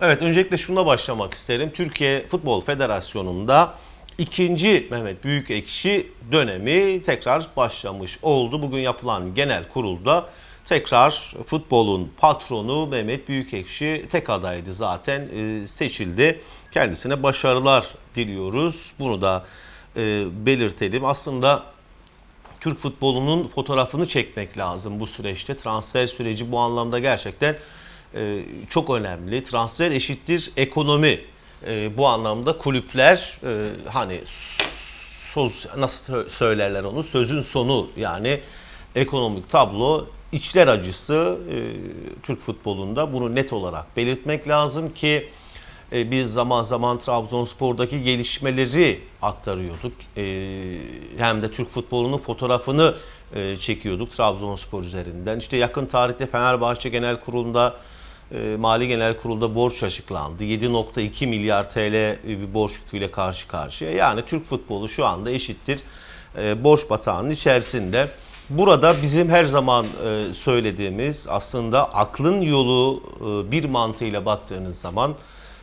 Evet öncelikle şuna başlamak isterim. Türkiye Futbol Federasyonu'nda ikinci Mehmet Büyükekşi dönemi tekrar başlamış oldu. Bugün yapılan genel kurulda tekrar futbolun patronu Mehmet Büyükekşi tek adaydı zaten e, seçildi. Kendisine başarılar diliyoruz. Bunu da e, belirtelim. Aslında Türk futbolunun fotoğrafını çekmek lazım bu süreçte. Transfer süreci bu anlamda gerçekten e, çok önemli. Transfer eşittir ekonomi. E, bu anlamda kulüpler e, hani söz nasıl sö- söylerler onu sözün sonu yani ekonomik tablo içler acısı e, Türk futbolunda bunu net olarak belirtmek lazım ki e, biz zaman zaman Trabzonspor'daki gelişmeleri aktarıyorduk. E, hem de Türk futbolunun fotoğrafını e, çekiyorduk Trabzonspor üzerinden. İşte yakın tarihte Fenerbahçe Genel Kurulu'nda e, Mali Genel Kurulu'da borç açıklandı. 7.2 milyar TL bir borç yüküyle karşı karşıya. Yani Türk futbolu şu anda eşittir e, borç batağının içerisinde. Burada bizim her zaman e, söylediğimiz aslında aklın yolu e, bir mantığıyla baktığınız zaman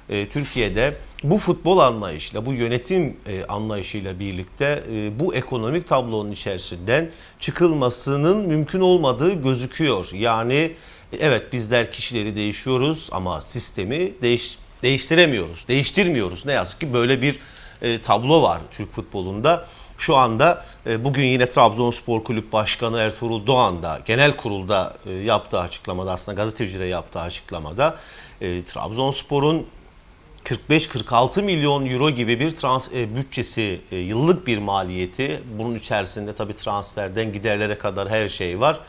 e, Türkiye'de bu futbol anlayışla, bu yönetim anlayışıyla birlikte bu ekonomik tablonun içerisinden çıkılmasının mümkün olmadığı gözüküyor. Yani evet bizler kişileri değişiyoruz ama sistemi değiş, değiştiremiyoruz, değiştirmiyoruz. Ne yazık ki böyle bir e, tablo var Türk futbolunda. Şu anda e, bugün yine Trabzonspor Kulüp Başkanı Ertuğrul Doğan da genel kurulda e, yaptığı açıklamada aslında gazetecilere yaptığı açıklamada e, Trabzonspor'un 45-46 milyon euro gibi bir trans e, bütçesi, e, yıllık bir maliyeti. Bunun içerisinde tabii transferden giderlere kadar her şey var.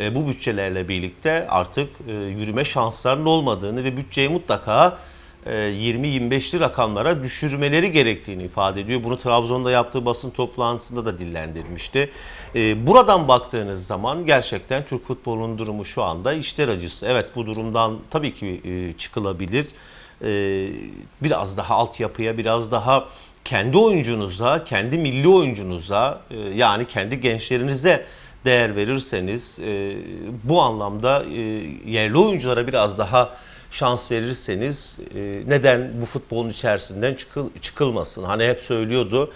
E, bu bütçelerle birlikte artık e, yürüme şanslarının olmadığını ve bütçeyi mutlaka e, 20-25'li rakamlara düşürmeleri gerektiğini ifade ediyor. Bunu Trabzon'da yaptığı basın toplantısında da dillendirmişti. E, buradan baktığınız zaman gerçekten Türk futbolunun durumu şu anda işler acısı. Evet bu durumdan tabii ki e, çıkılabilir e, biraz daha altyapıya, biraz daha kendi oyuncunuza, kendi milli oyuncunuza e, yani kendi gençlerinize değer verirseniz e, bu anlamda e, yerli oyunculara biraz daha şans verirseniz e, neden bu futbolun içerisinden çıkıl, çıkılmasın? Hani hep söylüyordu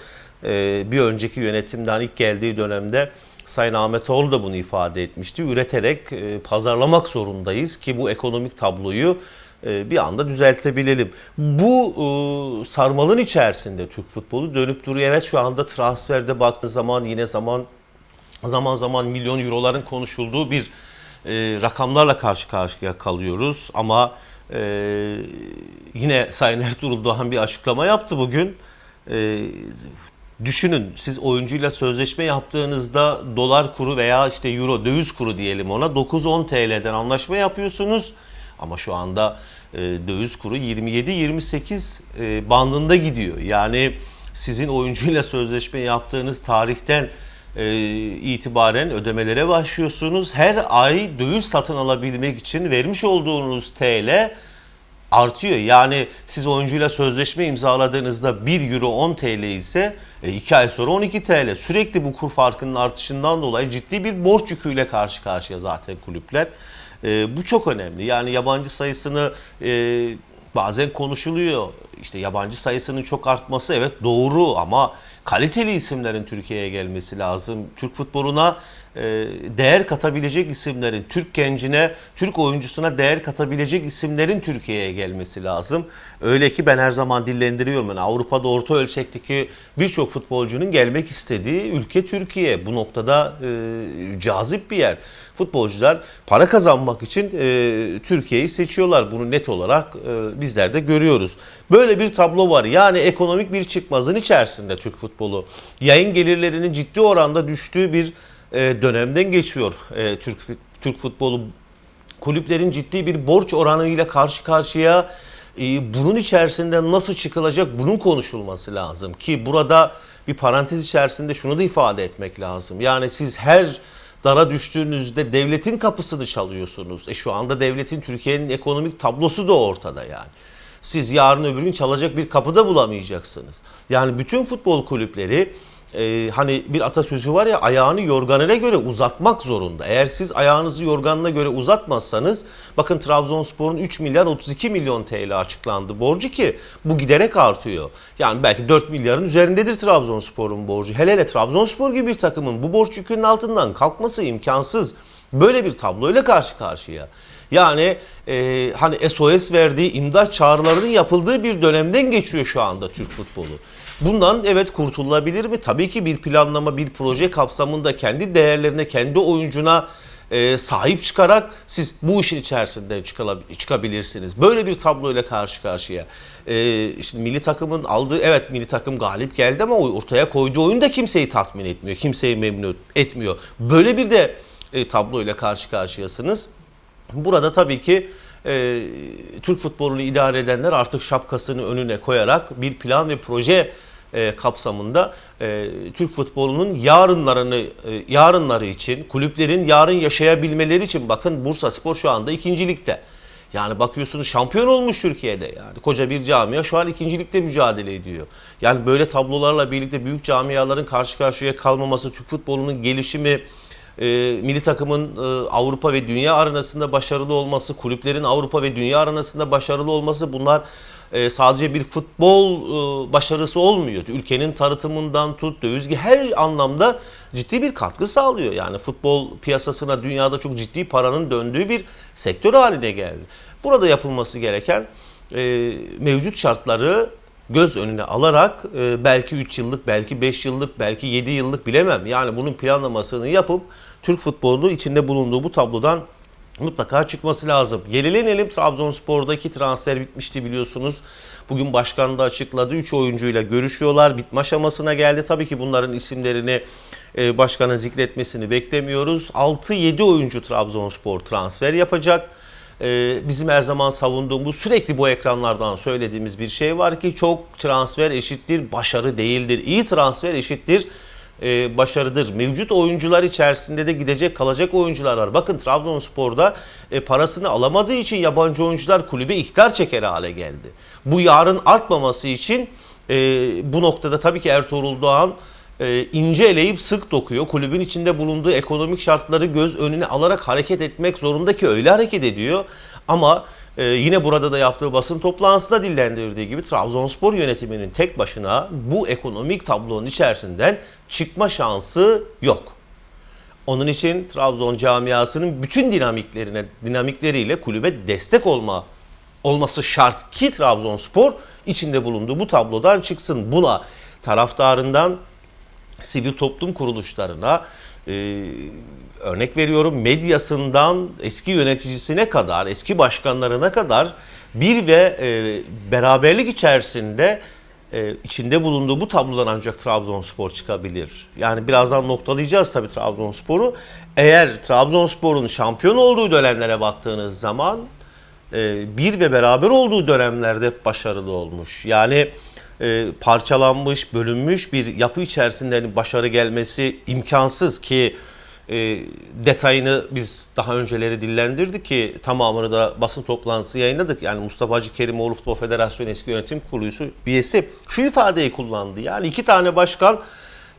bir önceki yönetimden ilk geldiği dönemde Sayın Ahmetoğlu da bunu ifade etmişti. Üreterek pazarlamak zorundayız ki bu ekonomik tabloyu bir anda düzeltebilelim. Bu sarmalın içerisinde Türk futbolu dönüp duruyor. Evet şu anda transferde baktığı zaman yine zaman zaman zaman milyon euroların konuşulduğu bir e, rakamlarla karşı karşıya kalıyoruz. Ama e, yine Sayın Ertuğrul Doğan bir açıklama yaptı bugün. E, düşünün siz oyuncuyla sözleşme yaptığınızda dolar kuru veya işte euro döviz kuru diyelim ona 9-10 TL'den anlaşma yapıyorsunuz. Ama şu anda e, döviz kuru 27-28 e, bandında gidiyor. Yani sizin oyuncuyla sözleşme yaptığınız tarihten e, itibaren ödemelere başlıyorsunuz. Her ay döviz satın alabilmek için vermiş olduğunuz TL artıyor. Yani siz oyuncuyla sözleşme imzaladığınızda 1 euro 10 TL ise 2 ay sonra 12 TL. Sürekli bu kur farkının artışından dolayı ciddi bir borç yüküyle karşı karşıya zaten kulüpler. E, bu çok önemli. Yani yabancı sayısını e, bazen konuşuluyor. İşte yabancı sayısının çok artması evet doğru ama kaliteli isimlerin Türkiye'ye gelmesi lazım. Türk futboluna değer katabilecek isimlerin, Türk gencine, Türk oyuncusuna değer katabilecek isimlerin Türkiye'ye gelmesi lazım. Öyle ki ben her zaman dillendiriyorum. Yani Avrupa'da orta ölçekteki birçok futbolcunun gelmek istediği ülke Türkiye. Bu noktada e, cazip bir yer. Futbolcular para kazanmak için e, Türkiye'yi seçiyorlar. Bunu net olarak e, bizler de görüyoruz. Böyle bir tablo var. Yani ekonomik bir çıkmazın içerisinde Türk futbolu. Yayın gelirlerinin ciddi oranda düştüğü bir e, dönemden geçiyor e, Türk Türk futbolu. Kulüplerin ciddi bir borç oranıyla karşı karşıya. E, bunun içerisinde nasıl çıkılacak bunun konuşulması lazım ki burada bir parantez içerisinde şunu da ifade etmek lazım. Yani siz her dara düştüğünüzde devletin kapısını çalıyorsunuz. E şu anda devletin Türkiye'nin ekonomik tablosu da ortada yani. Siz yarın öbür gün çalacak bir kapıda bulamayacaksınız. Yani bütün futbol kulüpleri e, hani bir atasözü var ya ayağını yorganına göre uzatmak zorunda. Eğer siz ayağınızı yorganına göre uzatmazsanız bakın Trabzonspor'un 3 milyar 32 milyon TL açıklandı borcu ki bu giderek artıyor. Yani belki 4 milyarın üzerindedir Trabzonspor'un borcu. Hele hele Trabzonspor gibi bir takımın bu borç yükünün altından kalkması imkansız. Böyle bir tabloyla karşı karşıya. Yani e, hani SOS verdiği imdat çağrılarının yapıldığı bir dönemden geçiyor şu anda Türk futbolu. Bundan evet kurtulabilir mi? Tabii ki bir planlama, bir proje kapsamında kendi değerlerine, kendi oyuncuna e, sahip çıkarak siz bu işin içerisinden çıkabilirsiniz. Böyle bir tabloyla karşı karşıya. E, işte milli takımın aldığı, evet milli takım galip geldi ama ortaya koyduğu oyun da kimseyi tatmin etmiyor, kimseyi memnun etmiyor. Böyle bir de e, tabloyla karşı karşıyasınız. Burada tabii ki e, Türk futbolunu idare edenler artık şapkasını önüne koyarak bir plan ve proje e, kapsamında e, Türk futbolunun yarınlarını e, yarınları için kulüplerin yarın yaşayabilmeleri için bakın Bursa Spor şu anda ikincilikte. Yani bakıyorsunuz şampiyon olmuş Türkiye'de yani koca bir camia şu an ikincilikte mücadele ediyor. Yani böyle tablolarla birlikte büyük camiaların karşı karşıya kalmaması, Türk futbolunun gelişimi, e, milli takımın e, Avrupa ve dünya arenasında başarılı olması, kulüplerin Avrupa ve dünya arenasında başarılı olması bunlar e, sadece bir futbol e, başarısı olmuyor. Ülkenin tanıtımından tut, dövizgi her anlamda ciddi bir katkı sağlıyor. Yani futbol piyasasına dünyada çok ciddi paranın döndüğü bir sektör haline geldi. Burada yapılması gereken e, mevcut şartları göz önüne alarak e, belki 3 yıllık, belki 5 yıllık, belki 7 yıllık bilemem. Yani bunun planlamasını yapıp Türk futbolunu içinde bulunduğu bu tablodan mutlaka çıkması lazım. Gelenelim Trabzonspor'daki transfer bitmişti biliyorsunuz. Bugün başkan da açıkladı. 3 oyuncuyla görüşüyorlar. Bitme aşamasına geldi. Tabii ki bunların isimlerini e, başkanın zikretmesini beklemiyoruz. 6-7 oyuncu Trabzonspor transfer yapacak. Ee, bizim her zaman savunduğumuz sürekli bu ekranlardan söylediğimiz bir şey var ki çok transfer eşittir başarı değildir. İyi transfer eşittir e, başarıdır. Mevcut oyuncular içerisinde de gidecek kalacak oyuncular var. Bakın Trabzonspor'da e, parasını alamadığı için yabancı oyuncular kulübe ihtar çeker hale geldi. Bu yarın artmaması için e, bu noktada tabii ki Ertuğrul Doğan e, ince eleyip sık dokuyor. Kulübün içinde bulunduğu ekonomik şartları göz önüne alarak hareket etmek zorunda ki öyle hareket ediyor. Ama e, yine burada da yaptığı basın toplantısında dillendirdiği gibi Trabzonspor yönetiminin tek başına bu ekonomik tablonun içerisinden çıkma şansı yok. Onun için Trabzon camiasının bütün dinamiklerine dinamikleriyle kulübe destek olma olması şart ki Trabzonspor içinde bulunduğu bu tablodan çıksın. Buna taraftarından sivil toplum kuruluşlarına e, örnek veriyorum medyasından eski yöneticisine kadar, eski başkanlarına kadar bir ve e, beraberlik içerisinde e, içinde bulunduğu bu tablodan ancak Trabzonspor çıkabilir. Yani birazdan noktalayacağız tabii Trabzonspor'u. Eğer Trabzonspor'un şampiyon olduğu dönemlere baktığınız zaman e, bir ve beraber olduğu dönemlerde başarılı olmuş. Yani e, parçalanmış, bölünmüş bir yapı içerisinde başarı gelmesi imkansız ki e, detayını biz daha önceleri dillendirdik ki tamamını da basın toplantısı yayınladık. Yani Mustafa Hacı Kerimoğlu Futbol Federasyonu eski yönetim kurulu üyesi şu ifadeyi kullandı. Yani iki tane başkan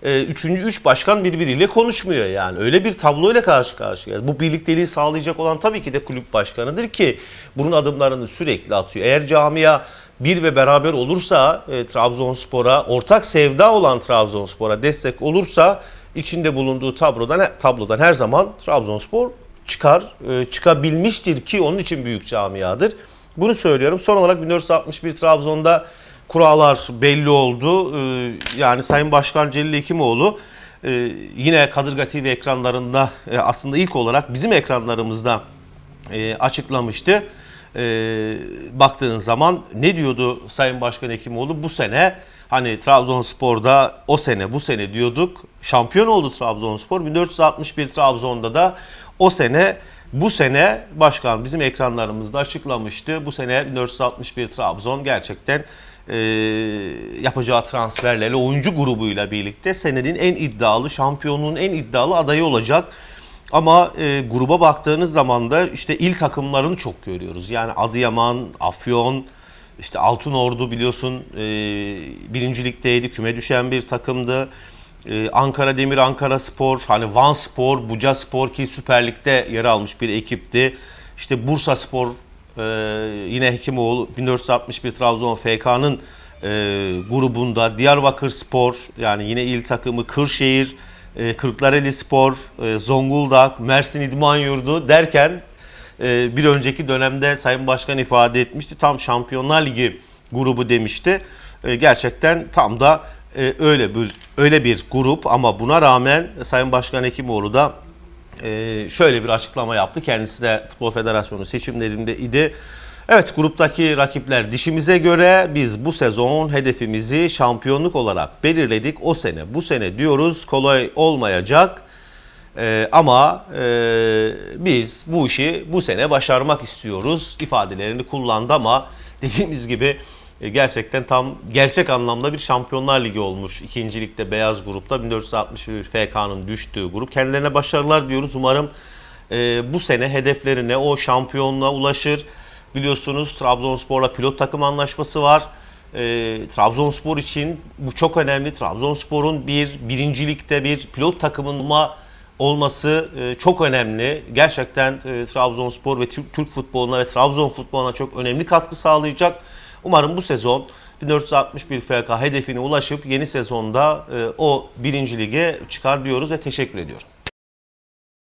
e, üçüncü üç başkan birbiriyle konuşmuyor yani. Öyle bir tabloyla karşı karşıya. Bu birlikteliği sağlayacak olan tabii ki de kulüp başkanıdır ki bunun adımlarını sürekli atıyor. Eğer camia bir ve beraber olursa e, Trabzonspor'a, ortak sevda olan Trabzonspor'a destek olursa içinde bulunduğu tablodan tablodan her zaman Trabzonspor çıkar, e, çıkabilmiştir ki onun için büyük camiadır. Bunu söylüyorum. Son olarak 1461 Trabzon'da kurallar belli oldu. E, yani Sayın Başkan Celil Ekimoğlu e, yine Kadırga TV ekranlarında e, aslında ilk olarak bizim ekranlarımızda e, açıklamıştı. E, baktığın zaman ne diyordu Sayın Başkan Ekimoğlu? Bu sene hani Trabzonspor'da o sene bu sene diyorduk. Şampiyon oldu Trabzonspor. 1461 Trabzon'da da o sene bu sene başkan bizim ekranlarımızda açıklamıştı. Bu sene 1461 Trabzon gerçekten e, yapacağı transferlerle oyuncu grubuyla birlikte senenin en iddialı şampiyonluğun en iddialı adayı olacak. Ama e, gruba baktığınız zaman da işte il takımlarını çok görüyoruz. Yani Adıyaman, Afyon, işte Altınordu biliyorsun e, birincilikteydi, küme düşen bir takımdı. e, Ankara Demir, Ankara Spor, hani Van Spor, Buca Spor ki Süper Lig'de yer almış bir ekipti. İşte Bursa Spor, e, yine Hekimoğlu 1461 Trabzon FK'nın e, grubunda Diyarbakır Spor yani yine il takımı Kırşehir, e, Kırklareli Spor, e, Zonguldak, Mersin İdman Yurdu derken e, bir önceki dönemde Sayın Başkan ifade etmişti. Tam Şampiyonlar Ligi grubu demişti. E, gerçekten tam da e, öyle bir öyle bir grup ama buna rağmen Sayın Başkan Hekimoğlu da e, şöyle bir açıklama yaptı. Kendisi de Futbol Federasyonu seçimlerinde idi. Evet gruptaki rakipler dişimize göre biz bu sezon hedefimizi şampiyonluk olarak belirledik. O sene bu sene diyoruz kolay olmayacak. Ee, ama e, biz bu işi bu sene başarmak istiyoruz ifadelerini kullandı ama dediğimiz gibi gerçekten tam gerçek anlamda bir Şampiyonlar Ligi olmuş. İkincilikte beyaz grupta 1461 FK'nın düştüğü grup. Kendilerine başarılar diyoruz. Umarım e, bu sene hedeflerine o şampiyonluğa ulaşır. Biliyorsunuz Trabzonspor'la pilot takım anlaşması var. E, Trabzonspor için bu çok önemli. Trabzonspor'un bir birincilikte bir pilot takımınma olması e, çok önemli. Gerçekten e, Trabzonspor ve Türk futboluna ve Trabzon futboluna çok önemli katkı sağlayacak. Umarım bu sezon 1461 FK hedefine ulaşıp yeni sezonda e, o birinci lige çıkar diyoruz ve teşekkür ediyorum.